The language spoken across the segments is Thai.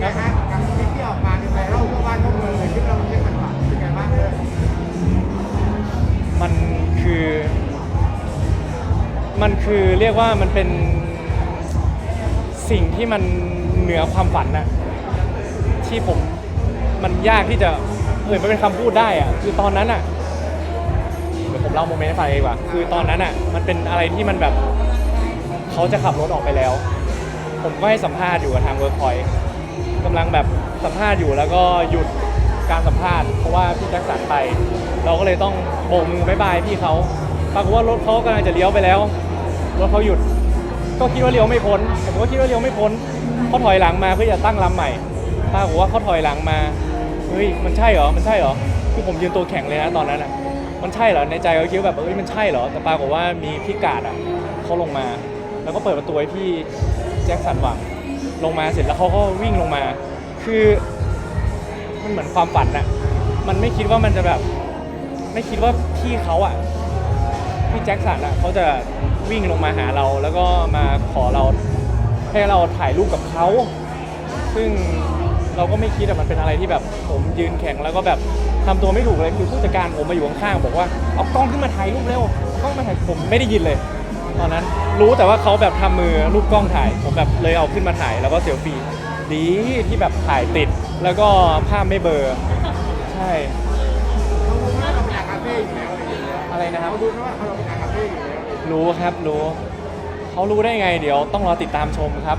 เป็นไงฮะกับคลิปที่ออกมาในไวรัลทั่วบ้านทั่วเมืองเลยคลิปเราเรียกมันว่าเป็นไงบ้างเลยมันคือ มันคือเรียกว่ามันเป็นสิ่งที่มันเหนือความฝันนะที่ผมมันยากที่จะเอ่ยมันเป็นคำพูดได้อะคือตอนนั้นอะเดี๋ยวผมเล่าโมเมนต์ให้ฟังดีกว่าคือตอนนั้นอะมันเป็นอะไรที่มันแบบ เขาจะขับรถออกไปแล้ว ผมก็ให้สัมภาษณ์อยู่กับทางเวิร์คพอย กำลังแบบสัมภาษณ์อยู่แล้วก็หยุดการสัมภาษณ์ เพราะว่าพี่แจ็คสันไป เราก็เลยต้องโบกมือบายบายพี่เขาปรากฏว่ารถเขากำลังจะเลี้ยวไปแล้วรถเขาหยุด ก็คิดว่าเลี้ยวไม่พ้นผมก็คิดว่าเลี้ยวไม่พ้นเขาถอยหลังมาเพื่อจะตั้งลำใหม่ปรากฏว่าเขาถอยหลังมาเฮ้ยมันใช่เหรอมันใช่เหรอคือผมยืนตัวแข็งเลยนะตอนนั้นอะมันใช่เหรอในใจก็คิดแบบเอ้ยมันใช่เหรอแต่ปรากฏว่ามีพี่กาดอะเขาลงมา แล้วก็เปิดประตูให้พี่แจ็คสันหวัง ลงมาเสร็จแล้วเขาก็วิ่งลงมา คือมันเหมือนความฝันอะมันไม่คิดว่ามันจะแบบ ไม่คิดว่าพี่เขาอะพี่แจ็คสันอะเขาจะวิ่งลงมาหาเรา แล้วก็มาขอเราให้เราถ่ายรูปกับเขา ซึ่งเราก็ไม่คิดอะมันเป็นอะไรที่แบบ ผมยืนแข็งแล้วก็แบบทำตัวไม่ถูกเลยคือผู้จัดการผมมาอยู่ข้างๆบอกว่าเอากล้องขึ้นมาถ่ายรูปเร็วเอากล้องมาถ่ายผมไม่ได้ยินเลย ตอนนั้นรู้แต่ว่าเขาแบบทำมือรูปกล้องถ่าย ผมแบบเลยเอาขึ้นมาถ่ายแล้วก็เซลฟี่ดีที่แบบถ่ายติดแล้วก็ภาพไม่เบลอใช่เขารู้ว่าเราเป็นอาคาเฟ่อยู่แล้วอะไรอย่างเงี้ยอะไรนะครับเขารู้นะว่าเราเป็นอาคาเฟ่อยู่แล้วรู้ครับรู้เขารู้ได้ไงเดี๋ยวต้องรอติดตามชมครับ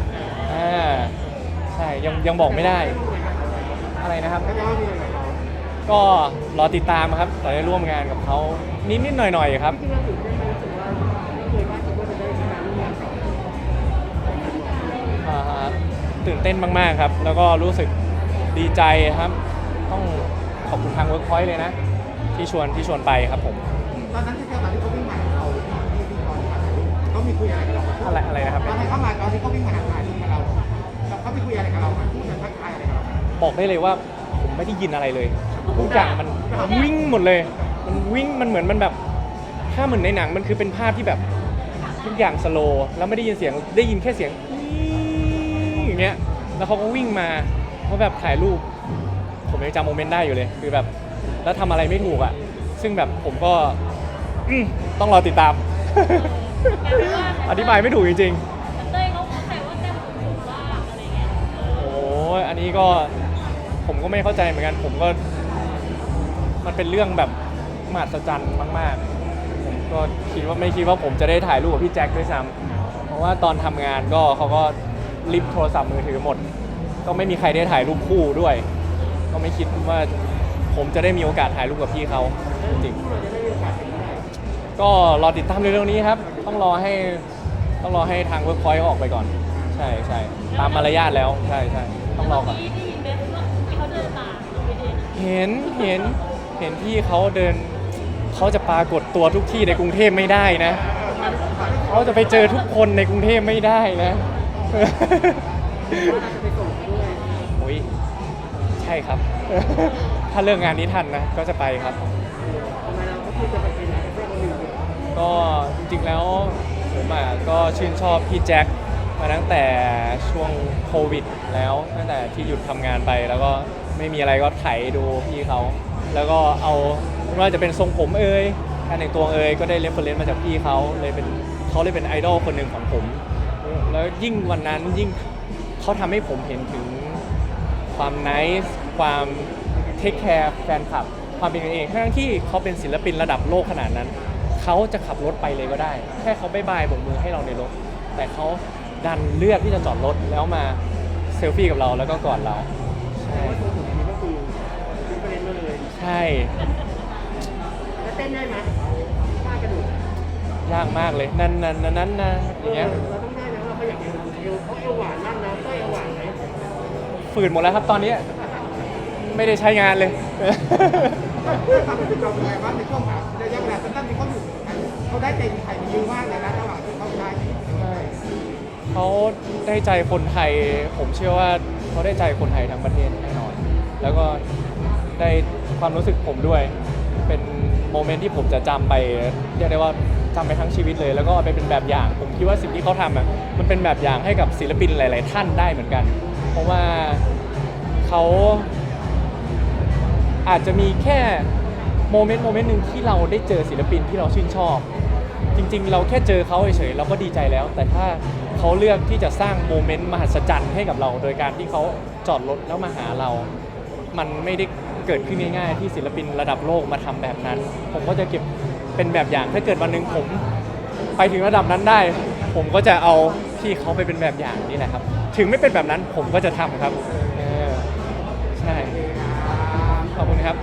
อ่าใช่ยังยังบอกไม่ได้ อะไรนะครับเขาจะว่ามีอะไรกับเราก็รอติดตามครับแต่ได้ร่วมงานกับเขานิดนิดๆหน่อยหน่อยๆครับ ตื่นเต้นมากๆครับ แล้วก็รู้สึกดีใจครับ ต้องขอบคุณทางเวิร์กพอยต์เลยนะ ที่ชวนที่ชวนไปครับผมตอนนั้นที่เขาตอนที่เขาวิ่งมาหาเราที่ที่ตอนถ่ายรูปเขามีคุยอะไรกับเราไหมอะไรอะไรนะครับตอนที่เขามาตอนที่เขาวิ่งมาหาถ่ายรูปกับเราเขาไปคุยอะไรกับเราไหมพูดกันทักทายอะไรกับเราไหมบอกได้เลยว่าผมไม่ได้ยินอะไรเลยทุกอย่างมันวิ่งหมดเลย มันวิ่งมันเหมือนมันแบบถ้าเหมือนในหนังมันคือเป็นภาพที่แบบทุกอย่างสโลว์แล้วไม่ได้ยินเสียงได้ยินแค่เสียงอี๊ อย่างเงี้ยแล้วเขาก็วิ่งมาเขาแบบถ่ายรูป ผมยังจำโมเมนต์ได้อยู่เลย คือแบบแล้วทำอะไรไม่ถูกอะ ซึ่งแบบผมก็อืมต้องรอติดตาม อธิบายไม่ถูกจริงๆ เต้ยเขาเข้าใจว่าเต้ยเป็นคนว่าอะไรเงี้ยโอ้ยอันนี้ก็ผมก็ไม่เข้าใจเหมือนกัน ผมก็ มันเป็นเรื่องแบบมหัศจรรย์มาก ๆ ผมก็คิดว่าไม่คิดว่าผมจะได้ถ่ายรูปกับพี่แจ็คด้วยซ้ำเพราะว่าตอนทำงานก็เขาก็ ลิฟโทรศัพท์มือถือหมด ก็ไม่มีใครได้ถ่ายรูปคู่ด้วย ก็ไม่คิดว่าผมจะได้มีโอกาสถ่ายรูปกับพี่เขาจริงๆก็รอติดตามเร็วๆนี้ครับ ต้องรอให้ต้องรอให้ทางเวิร์กพอยต์ออกไปก่อน ใช่ใช่ตามมารยาทแล้วใช่ใช่ต้องรอก่อน ที่ได้ยินเบสว่าเขาเดินตามเราไปเดินเห็นเห็นเห็นพี่เขาเดินเขาจะปรากฏตัวทุกที่ในกรุงเทพไม่ได้นะเขาจะไปเจอทุกคนในกรุงเทพไม่ได้นะ โอ้ยใช่ครับ ถ้าเลิกงงานนี้ทันนะก็จะไปครับก็จริงๆแล้วผมอะก็ชื่นชอบพี่แจ็คมาตั้งแต่ช่วงโควิดแล้วตั้งแต่ที่หยุดทำงานไปแล้วก็ไม่มีอะไรก็ไถดูพี่เขา แล้วก็เอาไม่ว่าจะเป็นทรงผมเอ่ยการแต่งตัวเอ่ยก็ได้เรฟเฟรนซ์มาจากพี่เขาเลยเป็นเขาเลยเป็นไอดอลคนหนึ่งของผม แล้วยิ่งวันนั้นยิ่งเขาทำให้ผมเห็นถึงความน i c e ความเทคแคร์แฟนคลับ ความเป็นกันเองทั้งที่เขาเป็นศิลปินระดับโลกขนาดนั้น เขาจะขับรถไปเลยก็ได้ แค่เขาบายบายโบกมือให้เราในรถ แต่เขาดันเลือกที่จะจอดรถแล้วมาเซลฟี่กับเราแล้วก็กอดเรา ใช่ใช่แล้วเต้นได้ไหมป้ากระดูกยากมากเลยนั่นนั่นนั่นนั่นนะอย่างเงี้ย เราต้อง ได้นะว่าเขาอยากเอวเอวเขาเอวหวานมากนะเต้ยเอวหวานไหมฝืนหมดแล้วครับตอนนี้ไม่ได้ใช้งานเลย ความรู้สึกเราเป็นไงบ้างในช่วงระยะเวลาสั้นๆที่เขาอยู่เขาได้ใจใครเยอะมากเลยนะระหว่างที่เขาใช้เขาได้ใจคนไทย ผมเชื่อว่าเขาได้ใจคนไทยทั้งประเทศแน่นอน แล้วก็ได้ความรู้สึกผมด้วย เป็นโมเมนต์ที่ผมจะจำไปเรียกได้ว่า จำไปทั้งชีวิตเลย แล้วก็ไปเป็นแบบอย่างผมคิดว่าสิ่งที่เขาทำอะมันเป็นแบบอย่างให้กับศิลปินหลาย ๆ ท่านได้เหมือนกัน เพราะว่าเขาอาจจะมีแค่โมเมนต์โมเมนต์หนึ่งที่เราได้เจอศิลปินที่เราชื่นชอบ จริง ๆ เราแค่เจอเขาเฉยๆเราก็ดีใจแล้ว แต่ถ้าเขาเลือกที่จะสร้างโมเมนต์มหัศจรรย์ให้กับเรา โดยการที่เขาจอดรถแล้วมาหาเรา มันไม่ได้เกิดขึ้นง่ายๆ ที่ศิลปินระดับโลกมาทำแบบนั้น ผมก็จะเก็บ เป็นแบบอย่างถ้าเกิดวันหนึ่งผม ไปถึงระดับนั้นได้ ผมก็จะเอาพี่เขาไปเป็นแบบอย่างนี่แหละครับ ถึงไม่เป็นแบบนั้นผมก็จะทำครับเออใช่ขอบคุณครับ